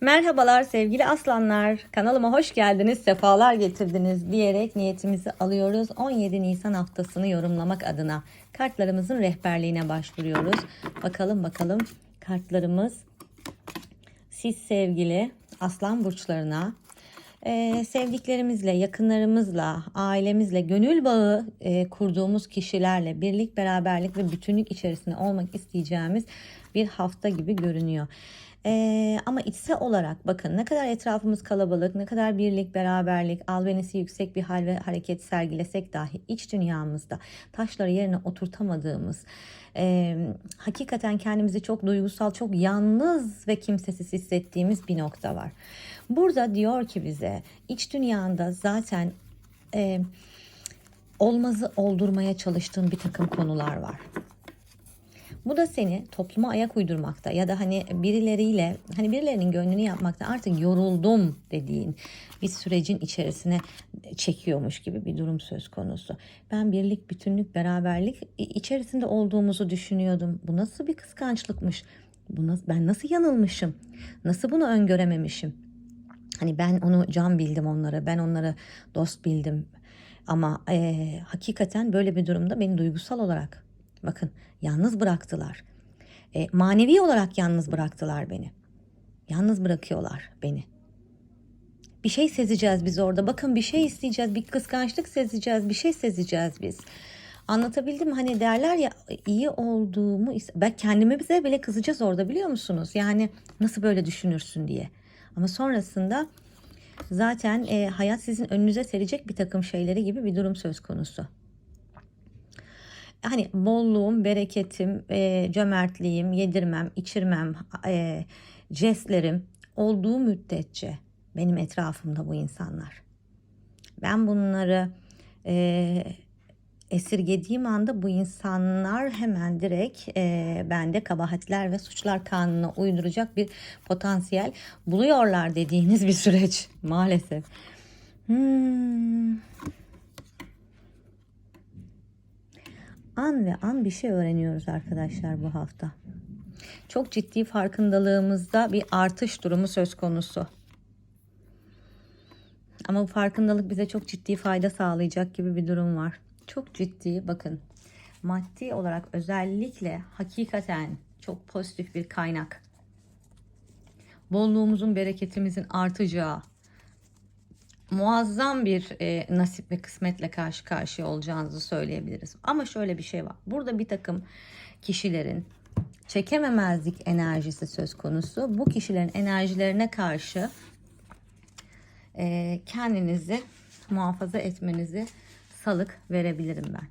Merhabalar sevgili aslanlar. Kanalıma hoş geldiniz, sefalar getirdiniz diyerek niyetimizi alıyoruz. 17 Nisan haftasını yorumlamak adına kartlarımızın rehberliğine başvuruyoruz. Bakalım bakalım kartlarımız siz sevgili aslan burçlarına e, sevdiklerimizle, yakınlarımızla, ailemizle, gönül bağı e, kurduğumuz kişilerle birlik, beraberlik ve bütünlük içerisinde olmak isteyeceğimiz bir hafta gibi görünüyor. E, ama içsel olarak bakın ne kadar etrafımız kalabalık, ne kadar birlik, beraberlik, albenisi yüksek bir hal ve hareket sergilesek dahi iç dünyamızda taşları yerine oturtamadığımız, e, hakikaten kendimizi çok duygusal, çok yalnız ve kimsesiz hissettiğimiz bir nokta var. Burada diyor ki bize iç dünyanda zaten e, olmazı oldurmaya çalıştığın bir takım konular var. Bu da seni topluma ayak uydurmakta ya da hani birileriyle hani birilerinin gönlünü yapmakta artık yoruldum dediğin bir sürecin içerisine çekiyormuş gibi bir durum söz konusu. Ben birlik, bütünlük, beraberlik içerisinde olduğumuzu düşünüyordum. Bu nasıl bir kıskançlıkmış? Bu nasıl, ben nasıl yanılmışım? Nasıl bunu öngörememişim? Hani ben onu can bildim onlara, ben onları dost bildim. Ama e, hakikaten böyle bir durumda beni duygusal olarak bakın yalnız bıraktılar. E, manevi olarak yalnız bıraktılar beni. Yalnız bırakıyorlar beni. Bir şey sezeceğiz biz orada. Bakın bir şey isteyeceğiz, bir kıskançlık sezeceğiz, bir şey sezeceğiz biz. Anlatabildim? Hani derler ya iyi olduğumu ben kendime bize bile kızacağız orada biliyor musunuz? Yani nasıl böyle düşünürsün diye. Ama sonrasında zaten e, hayat sizin önünüze serecek bir takım şeyleri gibi bir durum söz konusu. Hani bolluğum, bereketim, e, cömertliğim, yedirmem, içirmem, e, jestlerim olduğu müddetçe benim etrafımda bu insanlar. Ben bunları e, esirgediğim anda bu insanlar hemen direkt e, bende kabahatler ve suçlar kanununa uyduracak bir potansiyel buluyorlar dediğiniz bir süreç maalesef. Hmm. An ve an bir şey öğreniyoruz arkadaşlar bu hafta. Çok ciddi farkındalığımızda bir artış durumu söz konusu. Ama bu farkındalık bize çok ciddi fayda sağlayacak gibi bir durum var çok ciddi bakın maddi olarak özellikle hakikaten çok pozitif bir kaynak. Bolluğumuzun, bereketimizin artacağı, muazzam bir e, nasip ve kısmetle karşı karşıya olacağınızı söyleyebiliriz. Ama şöyle bir şey var. Burada bir takım kişilerin çekememezlik enerjisi söz konusu. Bu kişilerin enerjilerine karşı e, kendinizi muhafaza etmenizi salık verebilirim ben.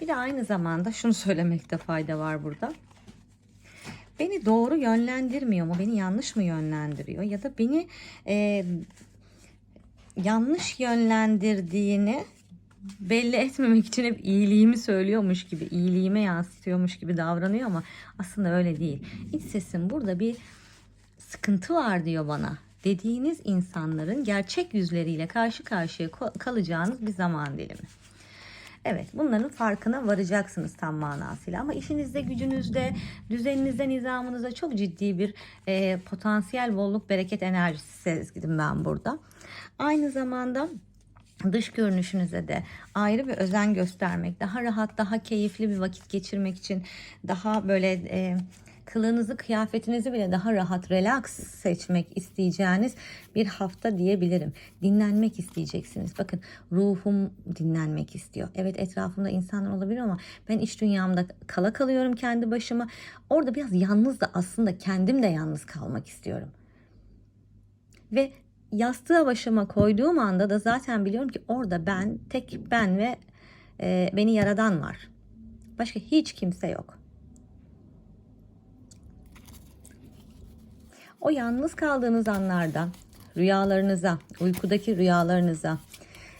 Bir de aynı zamanda şunu söylemekte fayda var burada. Beni doğru yönlendirmiyor mu? Beni yanlış mı yönlendiriyor? Ya da beni e, yanlış yönlendirdiğini belli etmemek için hep iyiliğimi söylüyormuş gibi, iyiliğime yansıtıyormuş gibi davranıyor ama aslında öyle değil. İç sesim burada bir sıkıntı var diyor bana dediğiniz insanların gerçek yüzleriyle karşı karşıya kalacağınız bir zaman dilimi. Evet bunların farkına varacaksınız tam manasıyla ama işinizde, gücünüzde, düzeninizde, nizamınızda çok ciddi bir e, potansiyel bolluk, bereket enerjisi sezgidim ben burada. Aynı zamanda dış görünüşünüze de ayrı bir özen göstermek, daha rahat, daha keyifli bir vakit geçirmek için daha böyle e, kılığınızı, kıyafetinizi bile daha rahat, relax seçmek isteyeceğiniz bir hafta diyebilirim. Dinlenmek isteyeceksiniz. Bakın ruhum dinlenmek istiyor. Evet etrafımda insanlar olabilir ama ben iç dünyamda kala kalıyorum kendi başıma. Orada biraz yalnız da aslında kendim de yalnız kalmak istiyorum. Ve yastığa başıma koyduğum anda da zaten biliyorum ki orada ben, tek ben ve e, beni yaradan var. Başka hiç kimse yok. O yalnız kaldığınız anlarda rüyalarınıza, uykudaki rüyalarınıza,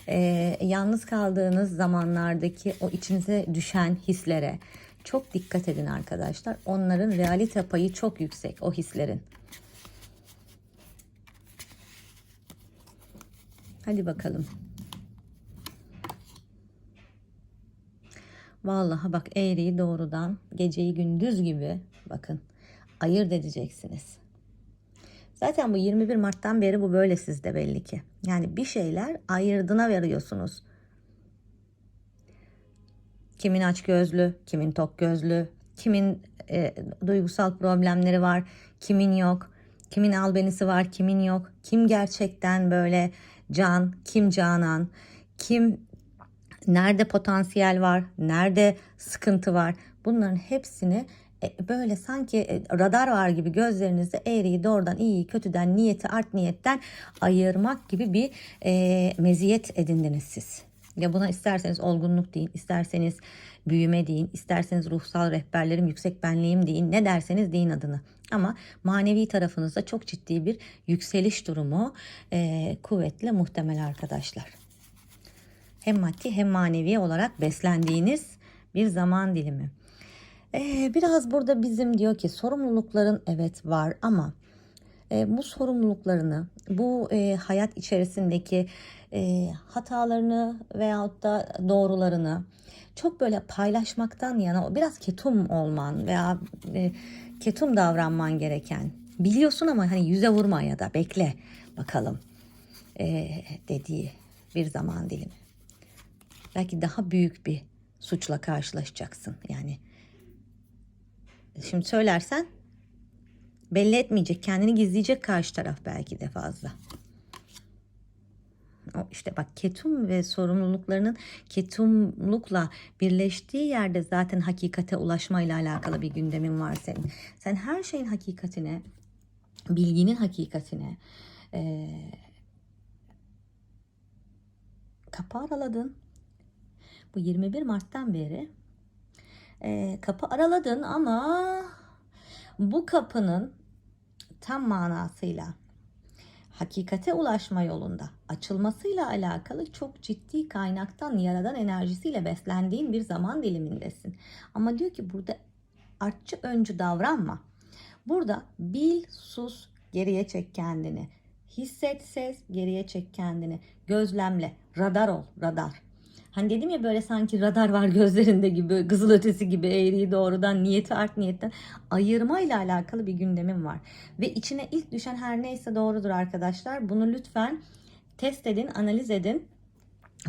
e, yalnız kaldığınız zamanlardaki o içinize düşen hislere çok dikkat edin arkadaşlar. Onların realite payı çok yüksek o hislerin. Hadi bakalım. Vallahi bak eğriyi doğrudan geceyi gündüz gibi bakın ayırt edeceksiniz Zaten bu 21 Mart'tan beri bu böyle sizde belli ki. Yani bir şeyler ayırdına veriyorsunuz. Kimin aç gözlü, kimin tok gözlü, kimin e, duygusal problemleri var, kimin yok, kimin albenisi var, kimin yok, kim gerçekten böyle can, kim canan, kim nerede potansiyel var, nerede sıkıntı var. Bunların hepsini e, böyle sanki e, radar var gibi gözlerinizde eğriyi doğrudan iyiyi kötüden niyeti art niyetten ayırmak gibi bir e, meziyet edindiniz siz. Ya buna isterseniz olgunluk deyin, isterseniz büyüme deyin, isterseniz ruhsal rehberlerim, yüksek benliğim deyin, ne derseniz deyin adını. Ama manevi tarafınızda çok ciddi bir yükseliş durumu e, kuvvetli muhtemel arkadaşlar. Hem maddi hem manevi olarak beslendiğiniz bir zaman dilimi. Ee, biraz burada bizim diyor ki sorumlulukların evet var ama e, bu sorumluluklarını, bu e, hayat içerisindeki e, hatalarını veyahut da doğrularını çok böyle paylaşmaktan yana biraz ketum olman veya e, ketum davranman gereken biliyorsun ama hani yüze vurma ya da bekle bakalım e, dediği bir zaman dilimi. Belki daha büyük bir suçla karşılaşacaksın yani Şimdi söylersen belli etmeyecek, kendini gizleyecek karşı taraf belki de fazla. O işte bak ketum ve sorumluluklarının ketumlukla birleştiği yerde zaten hakikate ulaşmayla alakalı bir gündemin var senin. Sen her şeyin hakikatine, bilginin hakikatine e, kapı araladın. Bu 21 Mart'tan beri e, kapı araladın ama bu kapının tam manasıyla hakikate ulaşma yolunda açılmasıyla alakalı çok ciddi kaynaktan yaradan enerjisiyle beslendiğin bir zaman dilimindesin. Ama diyor ki burada artçı öncü davranma. Burada bil, sus, geriye çek kendini. Hisset ses, geriye çek kendini. Gözlemle, radar ol, radar. Hani dedim ya böyle sanki radar var gözlerinde gibi, kızıl ötesi gibi eğriyi doğrudan, niyeti art niyetten ayırmayla alakalı bir gündemim var. Ve içine ilk düşen her neyse doğrudur arkadaşlar. Bunu lütfen test edin, analiz edin.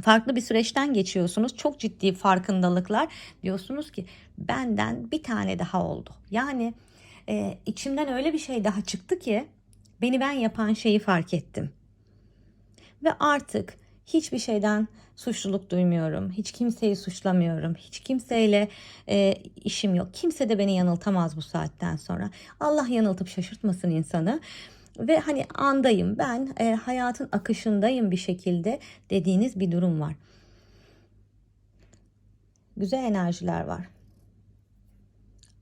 Farklı bir süreçten geçiyorsunuz. Çok ciddi farkındalıklar. Diyorsunuz ki benden bir tane daha oldu. Yani e, içimden öyle bir şey daha çıktı ki beni ben yapan şeyi fark ettim. Ve artık hiçbir şeyden suçluluk duymuyorum. Hiç kimseyi suçlamıyorum. Hiç kimseyle e, işim yok. Kimse de beni yanıltamaz bu saatten sonra. Allah yanıltıp şaşırtmasın insanı. Ve hani andayım ben e, hayatın akışındayım bir şekilde dediğiniz bir durum var. Güzel enerjiler var.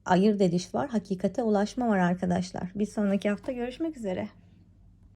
Ayırt ediş var, hakikate ulaşma var arkadaşlar. Bir sonraki hafta görüşmek üzere.